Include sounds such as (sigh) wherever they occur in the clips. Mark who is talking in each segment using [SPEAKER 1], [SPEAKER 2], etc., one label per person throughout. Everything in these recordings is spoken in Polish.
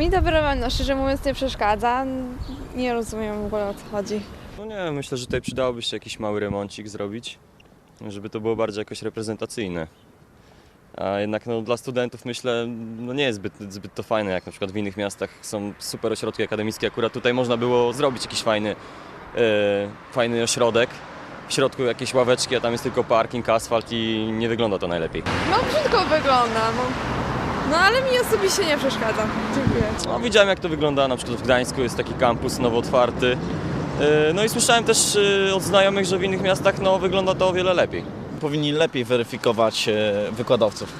[SPEAKER 1] Mi to no szczerze mówiąc nie przeszkadza. Nie rozumiem w ogóle o co chodzi.
[SPEAKER 2] No nie, myślę, że tutaj przydałoby się jakiś mały remoncik zrobić, żeby to było bardziej jakoś reprezentacyjne. A jednak no, dla studentów myślę, no nie jest zbyt, zbyt to fajne, jak na przykład w innych miastach są super ośrodki akademickie. Akurat tutaj można było zrobić jakiś fajny, e, fajny ośrodek. W środku jakieś ławeczki, a tam jest tylko parking, asfalt i nie wygląda to najlepiej.
[SPEAKER 1] No brzydko wygląda, no. No ale mi osobiście nie przeszkadza. Dziękuję.
[SPEAKER 2] No, widziałem jak to wygląda, na przykład w Gdańsku jest taki kampus nowo otwarty. E, No i słyszałem też e, od znajomych, że w innych miastach no, wygląda to o wiele lepiej.
[SPEAKER 3] Powinni lepiej weryfikować e, wykładowców.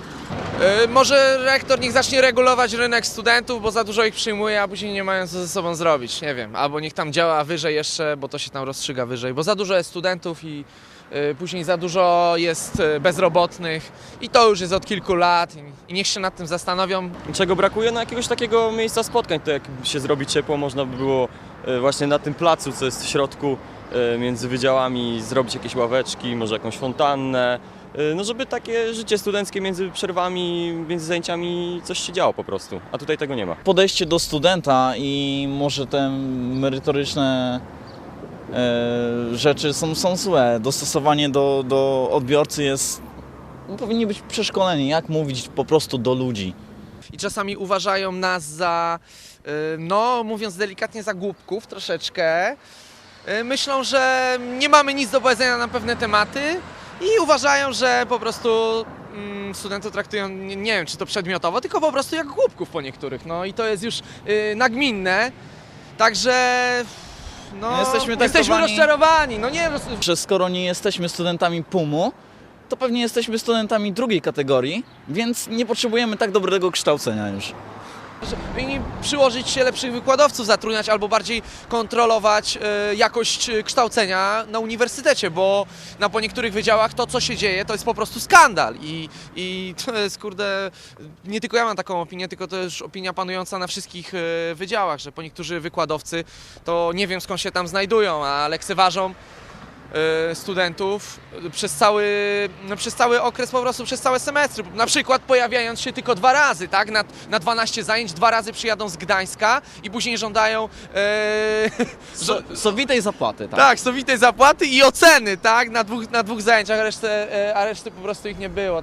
[SPEAKER 4] Y, Może rektor niech zacznie regulować rynek studentów, bo za dużo ich przyjmuje, a później nie mają co ze sobą zrobić. Nie wiem. Albo niech tam działa wyżej jeszcze, bo to się tam rozstrzyga wyżej, bo za dużo jest studentów i y, później za dużo jest y, bezrobotnych i to już jest od kilku lat i, niech się nad tym zastanowią.
[SPEAKER 2] Czego brakuje? No jakiegoś takiego miejsca spotkań, to jak się zrobi ciepło, można by było właśnie na tym placu, co jest w środku, między wydziałami, zrobić jakieś ławeczki, może jakąś fontannę, no żeby takie życie studenckie między przerwami, między zajęciami coś się działo po prostu, a tutaj tego nie ma.
[SPEAKER 3] Podejście do studenta i może te merytoryczne e, rzeczy są, są złe. Dostosowanie do, do odbiorcy jest... No, powinni być przeszkoleni, jak mówić po prostu do ludzi.
[SPEAKER 4] I czasami uważają nas za, y, no mówiąc delikatnie, za głupków troszeczkę. Y, Myślą, że nie mamy nic do powiedzenia na pewne tematy i uważają, że po prostu mm, studentów traktują, nie, nie wiem czy to przedmiotowo, tylko po prostu jak głupków po niektórych. No i to jest już y, nagminne. Także no,
[SPEAKER 3] Jesteśmy
[SPEAKER 4] jesteśmy
[SPEAKER 3] traktowani-
[SPEAKER 4] rozczarowani. No nie wiem,
[SPEAKER 3] Że skoro nie jesteśmy studentami PUM-u, to pewnie jesteśmy studentami drugiej kategorii, więc nie potrzebujemy tak dobrego kształcenia już.
[SPEAKER 4] Powinni przyłożyć się lepszych wykładowców zatrudniać albo bardziej kontrolować e, jakość e, kształcenia na uniwersytecie, bo na po niektórych wydziałach to, co się dzieje, to jest po prostu skandal. I, i to jest, kurde, nie tylko ja mam taką opinię, tylko to jest opinia panująca na wszystkich e, wydziałach, że po niektórzy wykładowcy to nie wiem skąd się tam znajdują, a lekceważą studentów przez cały, no, przez cały okres, po prostu przez całe semestry. Na przykład pojawiając się tylko dwa razy, tak? Na, na 12 zajęć, dwa razy przyjadą z Gdańska i później żądają e, (laughs)
[SPEAKER 3] So, sowitej zapłaty, tak.
[SPEAKER 4] tak, sowitej zapłaty i oceny, tak? Na dwóch, na dwóch zajęciach, a resztę, e, a reszty po prostu ich nie było.